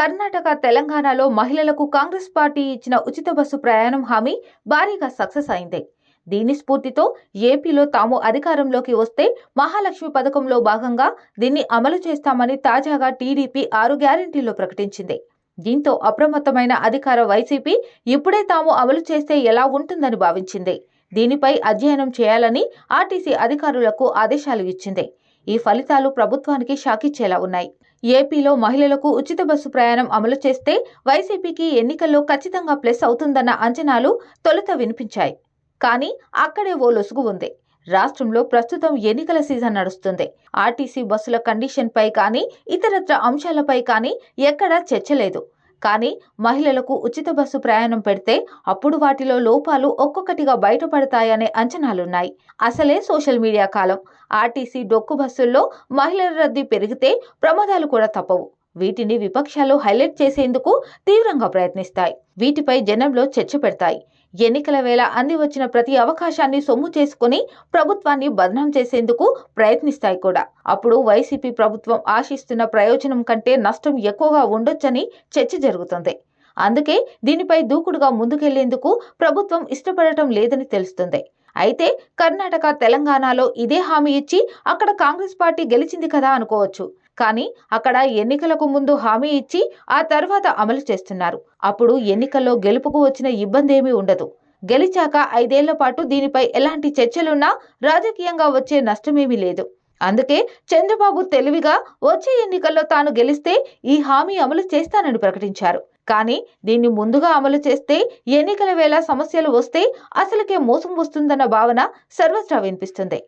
కర్ణాటక తెలంగాణలో మహిళలకు కాంగ్రెస్ పార్టీ ఇచ్చిన ఉచిత బస్సు ప్రయాణం హామీ భారీగా సక్సెస్ అయింది. దీని స్ఫూర్తితో ఏపీలో తాము అధికారంలోకి వస్తే మహాలక్ష్మి పథకంలో భాగంగా దీన్ని అమలు చేస్తామని తాజాగా టీడీపీ ఆరు గ్యారెంటీలో ప్రకటించింది. దీంతో అప్రమత్తమైన అధికార వైసీపీ ఇప్పుడే తాము అమలు చేస్తే ఎలా ఉంటుందని భావించింది. దీనిపై అధ్యయనం చేయాలని ఆర్టీసీ అధికారులకు ఆదేశాలు ఇచ్చింది. ఈ ఫలితాలు ప్రభుత్వానికి షాకిచ్చేలా ఉన్నాయి. ఏపీలో మహిళలకు ఉచిత బస్సు ప్రయాణం అమలు చేస్తే వైసీపీకి ఎన్నికల్లో ఖచ్చితంగా ప్లస్ అవుతుందన్న అంచనాలు తొలుత వినిపించాయి. కానీ అక్కడే ఓ లొసుగు ఉంది. రాష్ట్రంలో ప్రస్తుతం ఎన్నికల సీజన్ నడుస్తుంది. ఆర్టీసీ బస్సుల కండిషన్పై కానీ ఇతరత్ర అంశాలపై కానీ ఎక్కడా చర్చలేదు కానీ మహిళలకు ఉచిత బస్సు ప్రయాణం పెడితే అప్పుడు వాటిలో లోపాలు ఒక్కొక్కటిగా బయటపడతాయనే అంచనాలున్నాయి. అసలే సోషల్ మీడియా కాలం. ఆర్టీసీ డొక్కు బస్సుల్లో మహిళల రద్దీ పెరిగితే ప్రమాదాలు కూడా తప్పవు. వీటిని విపక్షాలు హైలైట్ చేసేందుకు తీవ్రంగా ప్రయత్నిస్తాయి. వీటిపై జనంలో చర్చ పెడతాయి. ఎన్నికల వేళ అంది వచ్చిన ప్రతి అవకాశాన్ని సొమ్ము చేసుకుని ప్రభుత్వాన్ని బదనాం చేసేందుకు ప్రయత్నిస్తాయి కూడా. అప్పుడు వైసీపీ ప్రభుత్వం ఆశిస్తున్న ప్రయోజనం కంటే నష్టం ఎక్కువగా ఉండొచ్చని చర్చ జరుగుతుంది. అందుకే దీనిపై దూకుడుగా ముందుకెళ్ళేందుకు ప్రభుత్వం ఇష్టపడటం లేదని తెలుస్తుంది. అయితే కర్ణాటక తెలంగాణలో ఇదే హామీ ఇచ్చి అక్కడ కాంగ్రెస్ పార్టీ గెలిచింది కదా అనుకోవచ్చు. కానీ అక్కడ ఎన్నికలకు ముందు హామీ ఇచ్చి ఆ తర్వాత అమలు చేస్తున్నారు. అప్పుడు ఎన్నికల్లో గెలుపుకు వచ్చిన ఇబ్బంది ఏమీ ఉండదు. గెలిచాక ఐదేళ్ళ పాటు దీనిపై ఎలాంటి చర్చలున్నా రాజకీయంగా వచ్చే నష్టమేమీ లేదు. అందుకే చంద్రబాబు తెలివిగా వచ్చే ఎన్నికల్లో తాను గెలిస్తే ఈ హామీ అమలు చేస్తానని ప్రకటించారు. కానీ దీన్ని ముందుగా అమలు చేస్తే ఎన్నికల వేళ సమస్యలు వస్తే అసలుకే మోసం వస్తుందన్న భావన సర్వత్రా వినిపిస్తుంది.